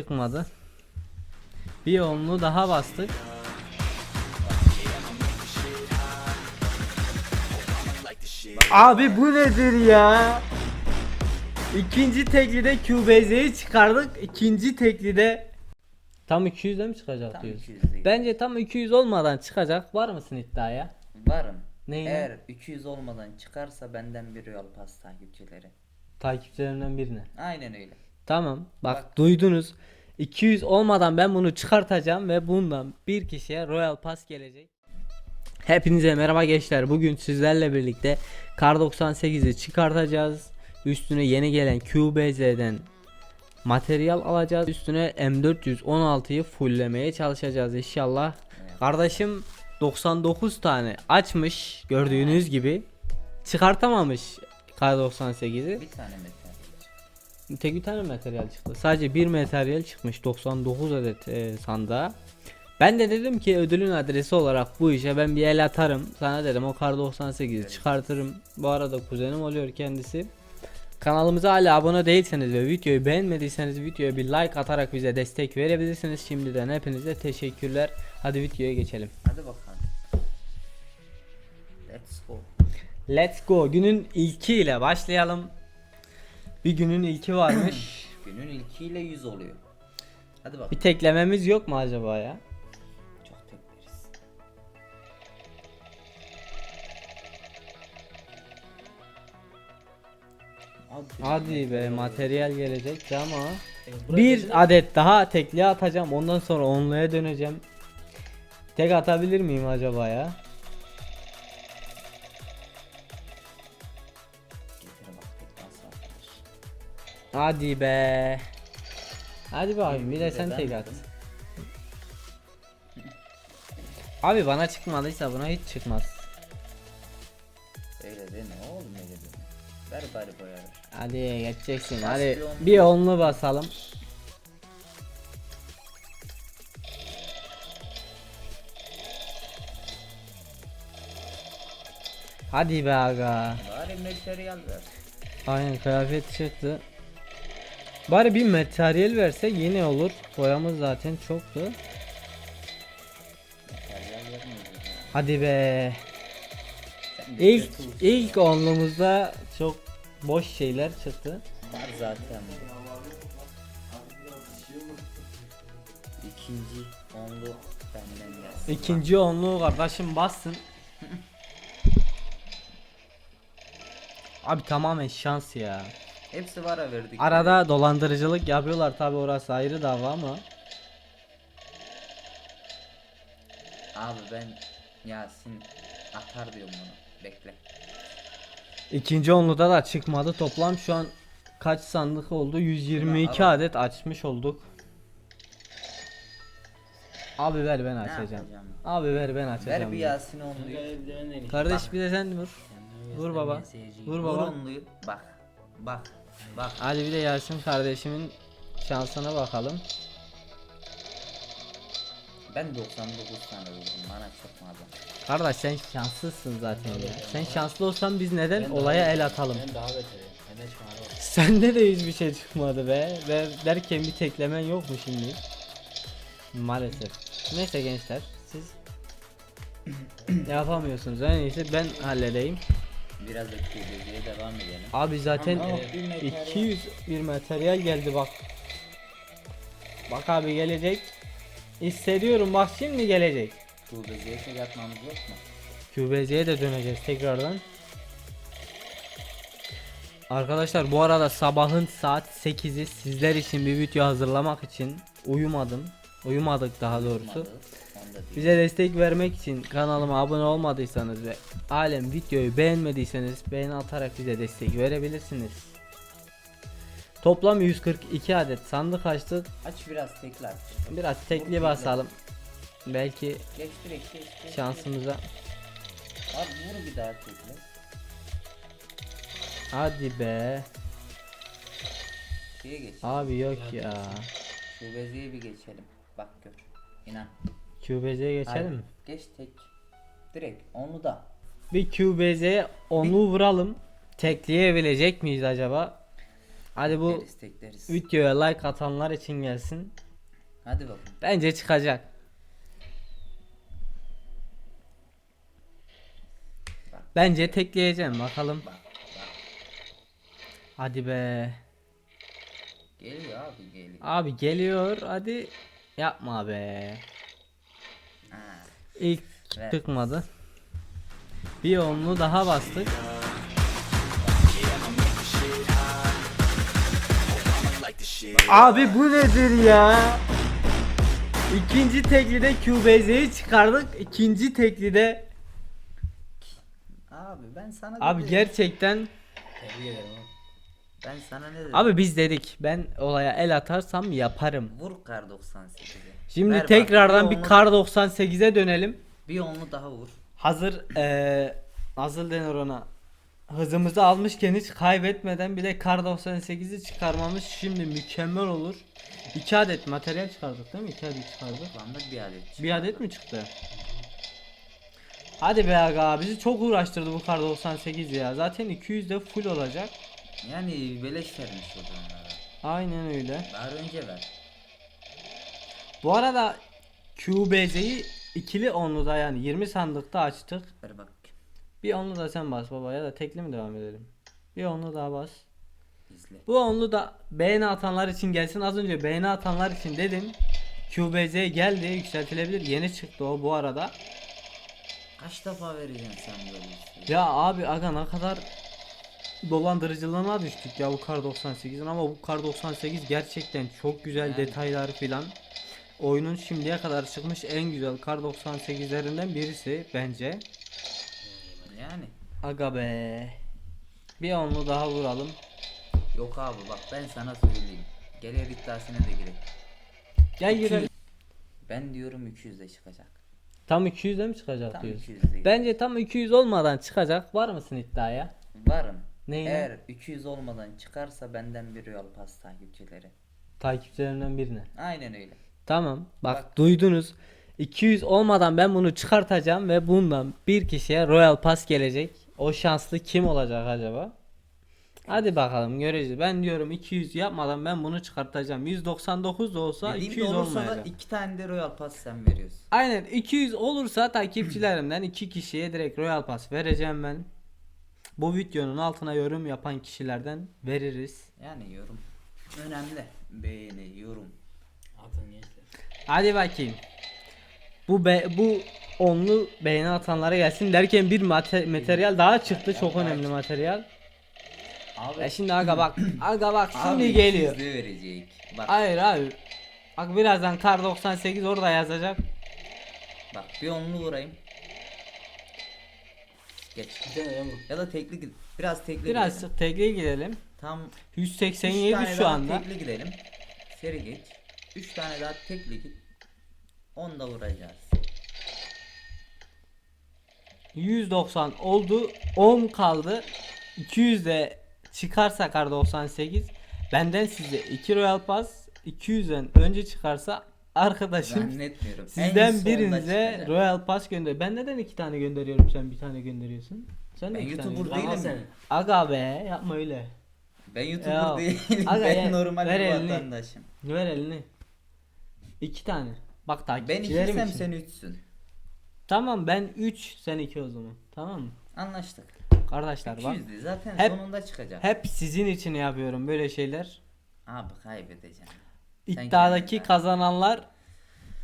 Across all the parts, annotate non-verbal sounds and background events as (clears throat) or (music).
çıkmadı. Bir onlu daha bastık. Abi bu nedir ya? İkinci teklide QBZ'yi çıkardık. İkinci teklide tam 200'de mi çıkacak Tam diyorsun? 200 değil. Bence tam 200 olmadan çıkacak. Var mısın iddiaya? Varım. Neyle? Eğer 200 olmadan çıkarsa benden bir yol pas takipçileri. Takipçilerimden birine. Aynen öyle. Tamam. Bak, Bak. duydunuz. 200 olmadan ben bunu çıkartacağım ve bundan bir kişiye Royal Pass gelecek. Hepinize merhaba gençler. Bugün sizlerle birlikte Kar 98'i çıkartacağız. Üstüne yeni gelen QBZ'den materyal alacağız. Üstüne M416'yı fulllemeye çalışacağız inşallah. Kardeşim 99 tane açmış gördüğünüz gibi. Çıkartamamış Kar 98'i. Bir tane metal. Tek bir tane materyal çıktı. Sadece bir materyal çıkmış 99 adet e, sandığa. Ben de dedim ki ödülün adresi olarak bu işe ben bir el atarım. Sana dedim o kar 98'i çıkartırım. Bu arada kuzenim oluyor kendisi. Kanalımıza hala abone değilseniz ve videoyu beğenmediyseniz videoya bir like atarak bize destek verebilirsiniz. Şimdiden hepinize teşekkürler. Hadi videoya geçelim. Hadi bakalım. Let's go. Let's go. Günün ilkiyle başlayalım. Bir günün ilki varmış. (clears throat) Günün ilkiyle 100 oluyor. Hadi bak. bir teklememiz yok mu acaba ya? Çok tekleriz. Hadi be materyal gelecek ama E, bir adet daha tekliğe atacağım ondan sonra onluya döneceğim. Tek atabilir miyim acaba ya? Hadi be. Hadi bir de Bir de sen tek at. (laughs) Abi bana çıkmadıysa buna hiç çıkmaz. Öyle deme oğlum öyle deme. Ver bari boyarır. Hadi geçeceksin. Bas Hadi bir onlu. bir onlu basalım. Hadi be aga. Bari materyal ver. Aynen kıyafet çıktı. Bari bir materyal verse yine olur. Boyamız zaten çoktu. Hadi be. İlk ilk onluğumuzda çok boş şeyler çıktı. Var zaten. İkinci onlu benden gelsin. İkinci onluğu kardeşim bassın. (laughs) Abi tamamen şans ya. Hepsi vara verdik. Arada dolandırıcılık yapıyorlar tabi orası ayrı dava ama. Abi ben Yasin atar diyorum bunu. Bekle. İkinci onluda da çıkmadı. Toplam şu an kaç sandık oldu? 122 Şunu al. adet açmış olduk. Abi ver ben açacağım. yapacağım? Abi ver ben açacağım. Ver bir ya. Yasin onluyu. Kardeş bir de sen vur. Vur baba. Vur Vur baba. onluyu. Bak. Bak. Bak. Hadi bir de Yasin kardeşimin şansına bakalım. Ben 99 tane vurdum. Bana çıkmadı. Kardeş sen şanslısın zaten ya. Sen şanslı olsan biz neden olaya el atalım? Ben daha beterim. Bende çıkmadı var. Sende de hiçbir şey çıkmadı be. Ve derken bir teklemen yok mu şimdi? Maalesef. Neyse gençler siz (clears throat) yapamıyorsunuz. En iyisi ben halledeyim. Biraz da QBC'ye devam edelim. Abi zaten Ama bir materyal- 200 bir materyal geldi bak. Bak abi gelecek. Hissediyorum bak şimdi gelecek. QBC'ye tek atmamız yok mu? QBZ'ye de döneceğiz tekrardan. Arkadaşlar bu arada sabahın saat 8'i sizler için bir video hazırlamak için uyumadım. Uyumadık daha doğrusu. Olmadı. Bize destek vermek için kanalıma abone olmadıysanız ve alem videoyu beğenmediyseniz beğeni atarak bize destek verebilirsiniz. Toplam 142 adet sandık açtık. Aç biraz tekli aç. Biraz tekli basalım. Belki Geç direkt geç. geç şansımıza. Abi vur bir daha tekli. Hadi be. Şeye geç. Abi yok ya. QBC'ye bir geçelim. Bak gör. İnan. QBZ'ye geçelim Hayır, mi? Geç tek. Direkt onu da. Bir QBZ'ye onu vuralım. Tekleyebilecek miyiz acaba? Hadi bu Tekleriz tekleriz. videoya like atanlar için gelsin. Hadi bakalım. Bence çıkacak. Bence tekleyeceğim bakalım. Bak bak. Hadi be. Geliyor abi geliyor. Abi geliyor hadi. Yapma be. İlk Ver. çıkmadı. Bir onlu daha bastık. Abi bu nedir ya? İkinci teklide QBZ'yi çıkardık. İkinci teklide Abi ben sana abi gerçekten Tebrik ederim. Ben sana ne dedim? abi biz dedik ben olaya el atarsam yaparım. Vur kar 98'e. Şimdi Ver bak, tekrardan bir onlu- kar 98'e dönelim. Bir onlu daha vur. Hazır eee nasıl denir ona? Hızımızı almışken hiç kaybetmeden bile kar 98'i çıkarmamız şimdi mükemmel olur. 2 adet materyal çıkardık değil mi? 2 adet çıkardık. Toplamda bir adet. Bir adet mi çıktı? Hadi be aga bizi çok uğraştırdı bu kar 98 ya. Zaten 200 de full olacak. Yani beleş vermiş o da onlara. Aynen öyle. Daha önce ver. Bu arada QBZ'yi ikili onluda yani 20 sandıkta açtık. Ver bak. Bir onlu da sen bas baba ya da tekli mi devam edelim? Bir onlu daha bas. İzle. Bu onlu da beğeni atanlar için gelsin. Az önce beğeni atanlar için dedim. QBZ geldi yükseltilebilir. Yeni çıktı o bu arada. Kaç defa vereceksin sen böyle bir şey? Ya abi aga ne kadar dolandırıcılığına düştük ya bu kar 98'in ama bu kar 98 gerçekten çok güzel Yani. detaylar filan. Oyunun şimdiye kadar çıkmış en güzel kar 98'lerinden birisi bence. Yani. Aga be. Bir onlu daha vuralım. Yok abi bak ben sana söyleyeyim. Gelir iddiasına da girek. Gel girelim. Ben diyorum 200'de çıkacak. Tam 200'e mi çıkacak Tam diyorsun? 200 değil. Bence tam 200 olmadan çıkacak. Var mısın iddiaya? Varım. Neyine? Eğer 200 olmadan çıkarsa benden bir Royal Pass takipçileri. Takipçilerimden birine. Aynen öyle. Tamam. Bak, Bak. duydunuz. 200 olmadan ben bunu çıkartacağım ve bundan bir kişiye Royal Pass gelecek. O şanslı kim olacak acaba? Hadi bakalım göreceğiz. Ben diyorum 200 yapmadan ben bunu çıkartacağım. 199 da olsa Dediğim 200 de olursa da olmayacak. iki tane de Royal Pass sen veriyorsun. Aynen 200 olursa takipçilerimden iki kişiye direkt Royal Pass vereceğim ben. Bu videonun altına yorum yapan kişilerden veririz. Yani yorum önemli. Beğeni, yorum. Atın gençler. Hadi bakayım. Bu be, bu onlu beğeni atanlara gelsin derken bir mate- materyal daha çıktı. Çok önemli materyal. Abi, Ya şimdi aga bak. (clears throat) Aga bak şimdi abi geliyor. 200'de verecek. Bak, Hayır abi. Bak birazdan kar 98 orada yazacak. bak bir onlu vurayım. Geç. Ya da tekli gid- biraz tekli Biraz gidelim. tekliğe gidelim. Tam 187 üç tane şu daha anda. tekli gidelim. Seri geç. 3 tane daha tekli git. 10 da vuracağız. 190 oldu. 10 kaldı. 200 de çıkarsa kar 98. Benden size 2 Royal Pass 200'den önce çıkarsa arkadaşım Zannetmiyorum. En Sizden birinize çıkacak. Royal Pass gönder. Ben neden iki tane gönderiyorum sen bir tane gönderiyorsun? Sen de Ben iki tane YouTuber gönder. değilim. senin. Aga be yapma öyle. Ben YouTuber Ya, değilim. aga ben ya, normal ver bir elini. vatandaşım. Ver elini. İki tane. Bak Ben takipçilerim ikiysem için. sen üçsün. Tamam ben 3 sen 2 o zaman. Tamam mı? Anlaştık. Kardeşler bak. 200'dü zaten Hep- sonunda çıkacak. Hep sizin için yapıyorum böyle şeyler. Abi kaybedeceğim. İddiadaki kazananlar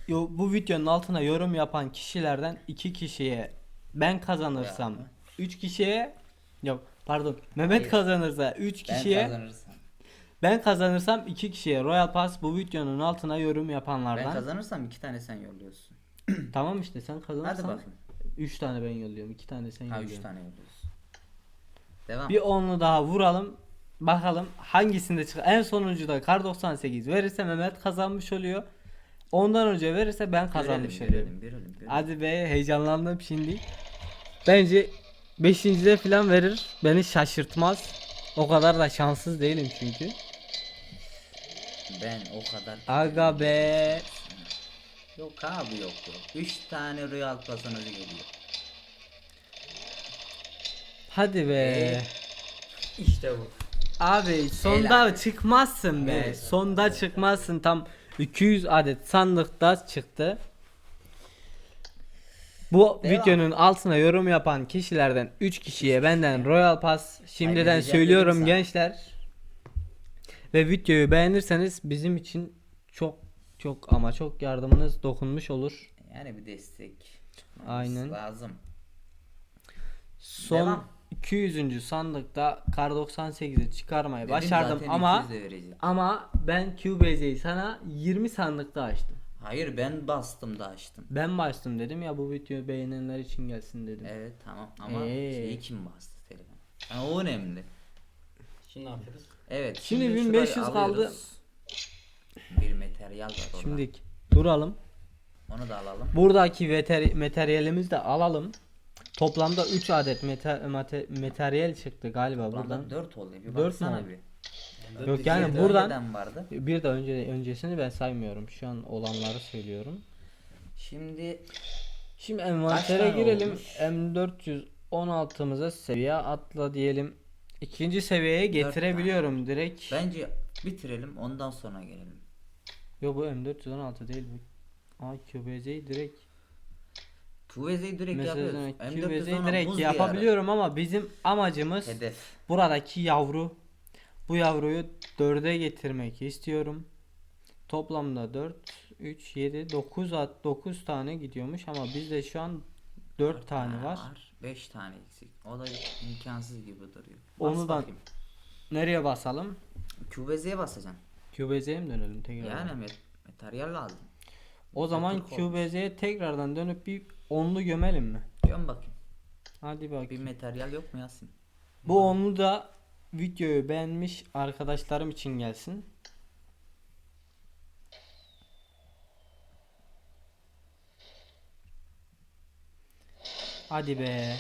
yo, bu videonun altına yorum yapan kişilerden 2 kişiye ben kazanırsam Ya. 3 kişiye yok pardon Mehmet Hayır. kazanırsa 3 Ben kişiye kazanırsam. ben kazanırsam 2 kişiye Royal Pass bu videonun altına yorum Ben yapanlardan. kazanırsam iki tane sen yolluyorsun. (clears throat) tamam işte sen kazanırsan bakayım. 3 tane ben yolluyorum 2 tane sen Ha üç yolluyorsun. tane yolluyorsun. Devam. Bir onlu daha vuralım. Bakalım hangisinde çıkar. En sonuncuda kar 98 verirse Mehmet kazanmış oluyor. Ondan önce verirse ben kazanmış Görelim, oluyorum. görelim, görelim, görelim. Hadi be heyecanlandım şimdi. Bence 5.de falan verir. Beni şaşırtmaz. O kadar da şanssız değilim çünkü. Ben o kadar. Aga be. Yok abi yok yok. 3 tane Royal Pass'ınız geliyor. Hadi be. Ee? İşte bu. Abi sonda Helal. çıkmazsın be. Evet. Sonda çıkmazsın. Tam 200 adet sandıkta çıktı. Bu Devam. videonun altına yorum yapan kişilerden 3 kişiye benden Royal Pass şimdiden Kaybedeceğim söylüyorum gençler. Ve videoyu beğenirseniz bizim için çok çok ama çok yardımınız dokunmuş olur. Yani bir destek. Aynen. Lazım. Son Devam. 200. sandıkta Kar 98'i çıkarmayı Dedim başardım zaten ama 200 de vereceğim. ama ben QBZ'yi sana 20 sandıkta açtım. Hayır ben bastım da açtım. Ben bastım dedim ya bu video beğenenler için gelsin dedim. Evet tamam ama Ee. şeyi kim bastı telefon? Ha, o önemli. Şimdi ne yapıyoruz? Evet. Şimdi şurayı 1500 kaldı. alıyoruz. Bir materyal var orada. Şimdi duralım. Onu da alalım. Buradaki veter materyalimizi de alalım. Toplamda 3 adet meta mate materyal çıktı galiba buradan. Buradan 4 oluyor. Bir Dört baksana mü? bir. Yok yani de buradan önceden vardı. bir de önce öncesini ben saymıyorum. Şu an olanları söylüyorum. Şimdi Şimdi envantere tane girelim. olmuş? M416'mıza seviye atla diyelim. İkinci seviyeye getirebiliyorum direkt. bence bitirelim ondan sonra gelelim. Yo bu M416 değil bu. QBZ'yi direkt QVZ'yi direkt mesela yapıyoruz. M410 direkt buz diyarı. yapabiliyorum ama bizim amacımız Hedef. buradaki yavru bu yavruyu 4'e getirmek istiyorum. Toplamda 4 3 7 9 at 9 tane gidiyormuş ama bizde şu an 4 tane var. 5 tane eksik. O da imkansız gibi duruyor. Onu Bas da- bakayım. Nereye basalım? QVZ'ye basacaksın. QBZ'ye mi dönelim tekrar? Yani met materyal lazım. O zaman olmuş. QBZ'ye tekrardan dönüp bir onlu gömelim mi? Göm bakayım. Hadi Bir bakayım. materyal yok mu Yasin? Bu onlu da videoyu beğenmiş arkadaşlarım için gelsin. Hadi be.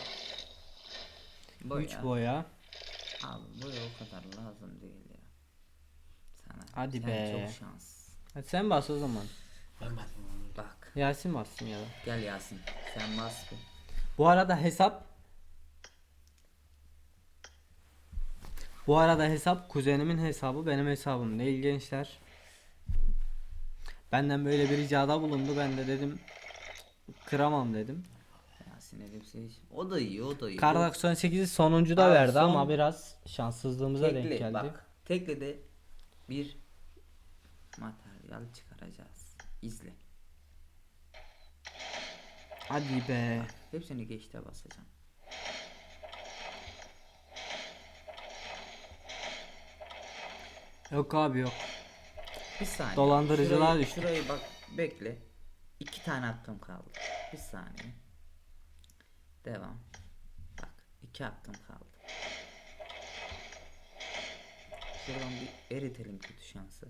3 Boya. boya. Abi boya o kadar lazım değil ya. Sana. Hadi Sen be. çok şans. Hadi sen bas o zaman. Ben onu. Bak. Yasin bassın ya da. Gel Yasin. Sen bas bir. Bu arada hesap Bu arada hesap kuzenimin hesabı benim hesabım değil gençler. Benden böyle bir ricada bulundu ben de dedim kıramam dedim. Yasin elipse hiç. O da iyi o da iyi. Kar 98'i sonuncu da Abi verdi son- ama biraz şanssızlığımıza denk geldi. bak. Tekli de bir materyal çıkaracağız. İzle. Hadi be. Hepsini geçte basacağım. Yok abi yok. Bir saniye. Dolandırıcılığa şurayı, düştük. Şurayı bak bekle. İki tane hakkım kaldı. Bir saniye. Devam. Bak iki hakkım kaldı. Şuradan bir eritelim kötü şansı.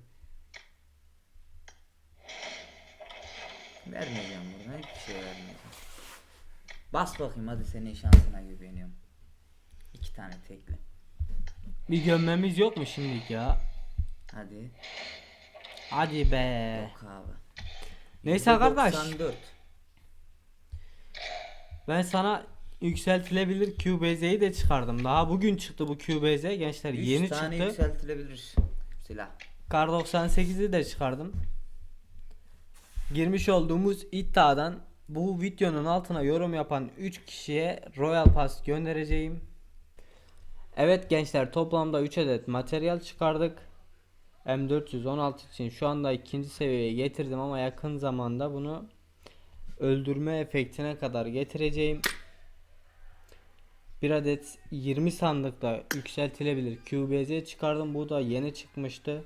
Vermeyeceğim buradan hiçbir şey vermeyeceğim. Bas bakayım hadi senin şansına güveniyorum. İki tane tekli. Bir gömmemiz yok mu şimdilik ya? Hadi. Hadi be. Yok abi. Neyse kardeş. 94. Ben sana yükseltilebilir QBZ'yi de çıkardım. Daha bugün çıktı bu QBZ gençler Üç yeni tane çıktı. yükseltilebilir silah. Kar 98'i de çıkardım. Girmiş olduğumuz iddiadan bu videonun altına yorum yapan 3 kişiye Royal Pass göndereceğim. Evet gençler toplamda 3 adet materyal çıkardık. M416 için şu anda ikinci seviyeye getirdim ama yakın zamanda bunu öldürme efektine kadar getireceğim. Bir adet 20 sandıkta yükseltilebilir QBZ çıkardım. Bu da yeni çıkmıştı.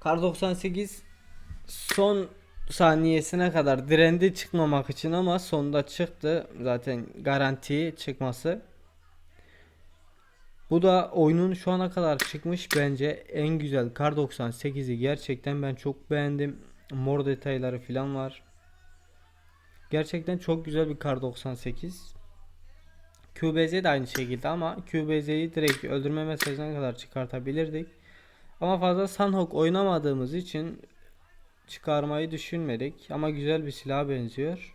Kar 98 son saniyesine kadar direndi çıkmamak için ama sonda çıktı. Zaten garanti çıkması. Bu da oyunun şu ana kadar çıkmış bence en güzel Kar 98'i gerçekten ben çok beğendim. Mor detayları falan var. Gerçekten çok güzel bir Kar 98. QBZ de aynı şekilde ama QBZ'yi direkt öldürme mesajına kadar çıkartabilirdik. Ama fazla Sunhawk oynamadığımız için çıkarmayı düşünmedik ama güzel bir silaha benziyor.